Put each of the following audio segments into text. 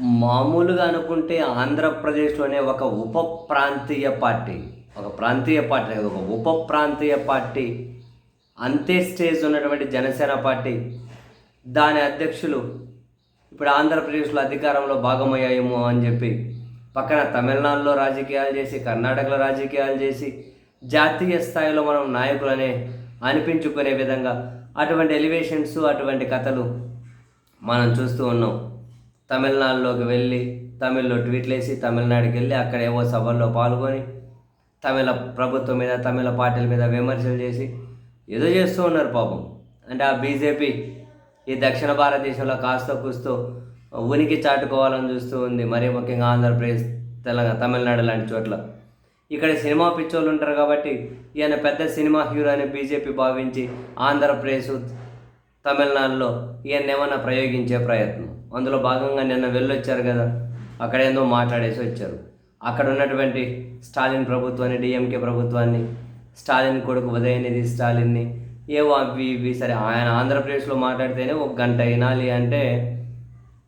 మామూలుగా అనుకుంటే ఆంధ్రప్రదేశ్లోనే ఒక ఉప ప్రాంతీయ పార్టీ. ఒక ప్రాంతీయ పార్టీ ఒక ఉప ప్రాంతీయ పార్టీ. అంతే స్టేజ్ ఉన్నటువంటి జనసేన పార్టీ. దాని అధ్యక్షులు ఇప్పుడు ఆంధ్రప్రదేశ్లో అధికారంలో భాగమయ్యాయేమో అని చెప్పి పక్కన తమిళనాడులో రాజకీయాలు చేసి కర్ణాటకలో రాజకీయాలు చేసి జాతీయ స్థాయిలో మనం నాయకులనే అనిపించుకునే విధంగా అటువంటి ఎలివేషన్స్ అటువంటి కథలు మనం చూస్తూ ఉన్నాం. తమిళనాడులోకి వెళ్ళి తమిళ్ళో ట్వీట్లు వేసి తమిళనాడుకి వెళ్ళి అక్కడ ఏవో సభల్లో పాల్గొని తమిళ ప్రభుత్వం మీద తమిళ పార్టీల మీద విమర్శలు చేసి ఏదో చేస్తూ ఉన్నారు పాపం. అంటే ఆ బీజేపీ ఈ దక్షిణ భారతదేశంలో కాస్త కూస్తూ ఉనికి చాటుకోవాలని చూస్తూ ఉంది. మరీ ముఖ్యంగా ఆంధ్రప్రదేశ్ తెలంగాణ తమిళనాడు లాంటి చోట్ల. ఇక్కడ సినిమా పిచ్చోళ్ళు ఉంటారు కాబట్టి ఈయన పెద్ద సినిమా హీరో అని బీజేపీ భావించి ఆంధ్రప్రదేశ్ తమిళనాడులో ఈయన ఏమన్నా ప్రయోగించే ప్రయత్నం. అందులో భాగంగా నిన్న వెళ్ళొచ్చారు కదా అక్కడ ఏందో మాట్లాడేసి వచ్చారు. అక్కడ ఉన్నటువంటి స్టాలిన్ ప్రభుత్వాన్ని డిఎంకే ప్రభుత్వాన్ని స్టాలిన్ కొడుకు ఉదయనిధి స్టాలిన్ని ఏవో అవి ఇవి సరే ఆయన ఆంధ్రప్రదేశ్లో మాట్లాడితేనే ఒక గంట వినాలి అంటే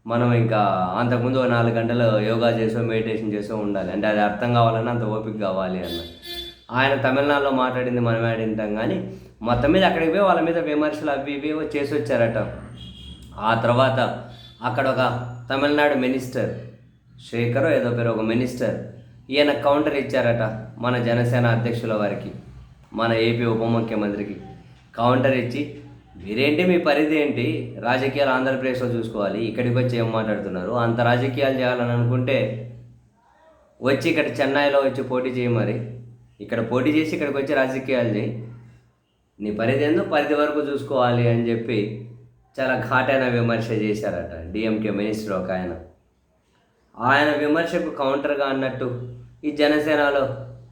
మనం ఇంకా అంతకుముందు ఒక నాలుగు గంటలు యోగా చేసో మెడిటేషన్ చేసో ఉండాలి. అంటే అది అర్థం కావాలన్నా అంత ఓపిక కావాలి అన్న. ఆయన తమిళనాడులో మాట్లాడింది మనం ఆడింటాం కానీ మొత్తం మీద అక్కడికి పోయి వాళ్ళ మీద విమర్శలు అవి ఇవి చేసి వచ్చారట. ఆ తర్వాత అక్కడ ఒక తమిళనాడు మినిస్టర్ శేఖర్ ఏదో పేరు ఒక మినిస్టర్ ఈయన కౌంటర్ ఇచ్చారట మన జనసేన అధ్యక్షుల వారికి మన ఏపీ ఉప ముఖ్యమంత్రికి. కౌంటర్ ఇచ్చి మీరేంటి మీ పరిధి ఏంటి? రాజకీయాలు ఆంధ్రప్రదేశ్లో చూసుకోవాలి ఇక్కడికి వచ్చి ఏం మాట్లాడుతున్నారు? అంత రాజకీయాలు చేయాలని అనుకుంటే వచ్చి ఇక్కడ చెన్నైలో వచ్చి పోటీ చేయి మరి. ఇక్కడ పోటీ చేసి ఇక్కడికి వచ్చి రాజకీయాలు చేయి నీ పరిధి ఏందో పరిధి వరకు చూసుకోవాలి అని చెప్పి చాలా ఘాటైన విమర్శ చేశారట డిఎంకే మినిస్టర్ ఒక ఆయన. ఆయన విమర్శకు కౌంటర్గా అన్నట్టు ఈ జనసేనలో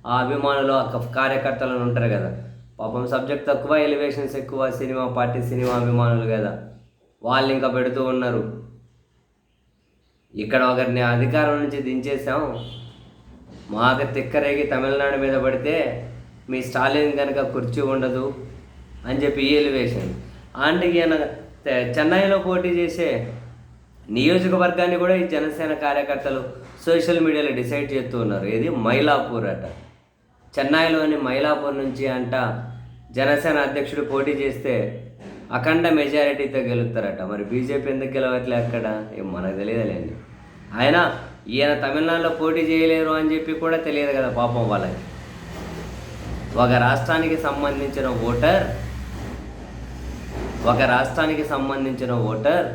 ఆ అభిమానులు ఆ కార్యకర్తలను ఉంటారు కదా. పాపం సబ్జెక్ట్ తక్కువ ఎలివేషన్స్ ఎక్కువ సినిమా పార్టీ సినిమా అభిమానులు కదా. వాళ్ళు ఇంకా పెడుతూ ఉన్నారు. ఇక్కడ ఒకరిని అధికారం నుంచి దించేసాం మాకు తిక్కరేగి తమిళనాడు మీద పడితే మీ స్టాలిన్ కనుక కుర్చీ ఉండదు అని చెప్పి ఈయలు వేసింది అంటే ఈయన చెన్నైలో పోటీ చేసే నియోజకవర్గాన్ని కూడా ఈ జనసేన కార్యకర్తలు సోషల్ మీడియాలో డిసైడ్ చేస్తూ ఉన్నారు. ఇది మైలాపూర్ అట. చెన్నైలోని మైలాపూర్ నుంచి అంట జనసేన అధ్యక్షుడు పోటీ చేస్తే అఖండ మెజారిటీతో గెలుస్తారట. మరి బీజేపీ ఎందుకు గెలవట్లే అక్కడ? ఏం మనకు తెలియదులేండి. ఆయన ఈయన తమిళనాడులో పోటీ చేయలేరు అని చెప్పి కూడా తెలియదు కదా పాపం వాళ్ళకి. ఒక రాష్ట్రానికి సంబంధించిన ఓటర్ ఒక రాష్ట్రానికి సంబంధించిన ఓటర్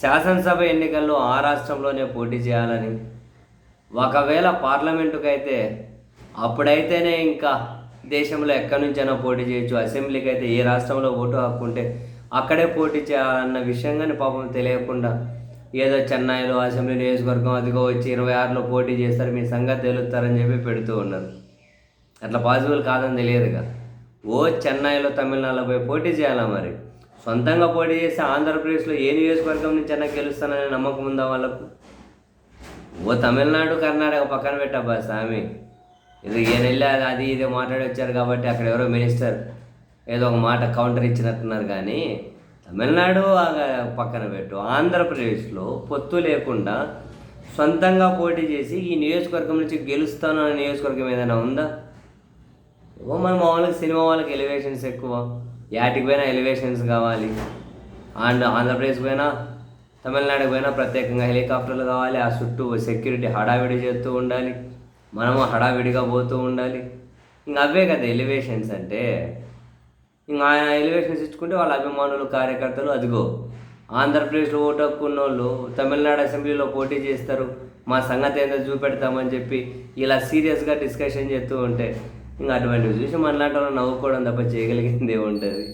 శాసనసభ ఎన్నికల్లో ఆ రాష్ట్రంలోనే పోటీ చేయాలని. ఒకవేళ పార్లమెంటుకు అయితే అప్పుడైతేనే ఇంకా దేశంలో ఎక్కడి నుంచైనా పోటీ చేయొచ్చు. అసెంబ్లీకి అయితే ఏ రాష్ట్రంలో ఓటు హక్కు ఉంటే అక్కడే పోటీ చేయాలన్న విషయం కానీ పాపం తెలియకుండా ఏదో చెన్నైలో అసెంబ్లీ నియోజకవర్గం అదిగో వచ్చి ఇరవై ఆరులో పోటీ చేస్తారు మీ సంగతి తెలుస్తారని చెప్పి పెడుతూ ఉన్నారు. అట్లా పాసిబుల్ కాదని తెలియదుగా. ఓ చెన్నైలో తమిళనాడులో పోయి పోటీ చేయాలా మరి? సొంతంగా పోటీ చేసి ఆంధ్రప్రదేశ్లో ఏ నియోజకవర్గం నుంచి అన్నా గెలుస్తానని నమ్మకం ఉందా వాళ్ళకు? ఓ తమిళనాడు కర్ణాటక పక్కన పెట్టబ్బా స్వామి. ఇది ఈయన వెళ్ళి అది ఇది మాట్లాడి వచ్చారు కాబట్టి అక్కడ ఎవరో మినిస్టర్ ఏదో ఒక మాట కౌంటర్ ఇచ్చినట్టున్నారు కానీ తమిళనాడు ఆ పక్కన పెట్టు. ఆంధ్రప్రదేశ్లో పొత్తు లేకుండా సొంతంగా పోటీ చేసి ఈ నియోజకవర్గం నుంచి గెలుస్తాను అనే నియోజకవర్గం ఏదైనా ఉందా? ఓ మన మామూలుగా సినిమా వాళ్ళకి ఎలివేషన్స్ ఎక్కువ. యాటికి పోయినా ఎలివేషన్స్ కావాలి. అండ్ ఆంధ్రప్రదేశ్ పోయినా తమిళనాడుకి పోయినా ప్రత్యేకంగా హెలికాప్టర్లు కావాలి. ఆ చుట్టూ సెక్యూరిటీ హడావిడి చేస్తూ ఉండాలి. మనము హడావిడిగా పోతూ ఉండాలి. ఇంకా అవే కదా ఎలివేషన్స్ అంటే ఇంకా ఆయన ఎలివేషన్స్ ఇచ్చుకుంటే వాళ్ళ అభిమానులు కార్యకర్తలు అదిగో ఆంధ్రప్రదేశ్లో ఓటు హక్కున్న వాళ్ళు తమిళనాడు అసెంబ్లీలో పోటీ చేస్తారు మా సంగతి ఏందో చూపెడతామని చెప్పి ఇలా సీరియస్గా డిస్కషన్ చేస్తూ ఉంటే ఇంకా అటువంటివి చూసి మనలాంటి వాళ్ళు నవ్వుకోవడం తప్ప చేయగలిగింది ఉంటుంది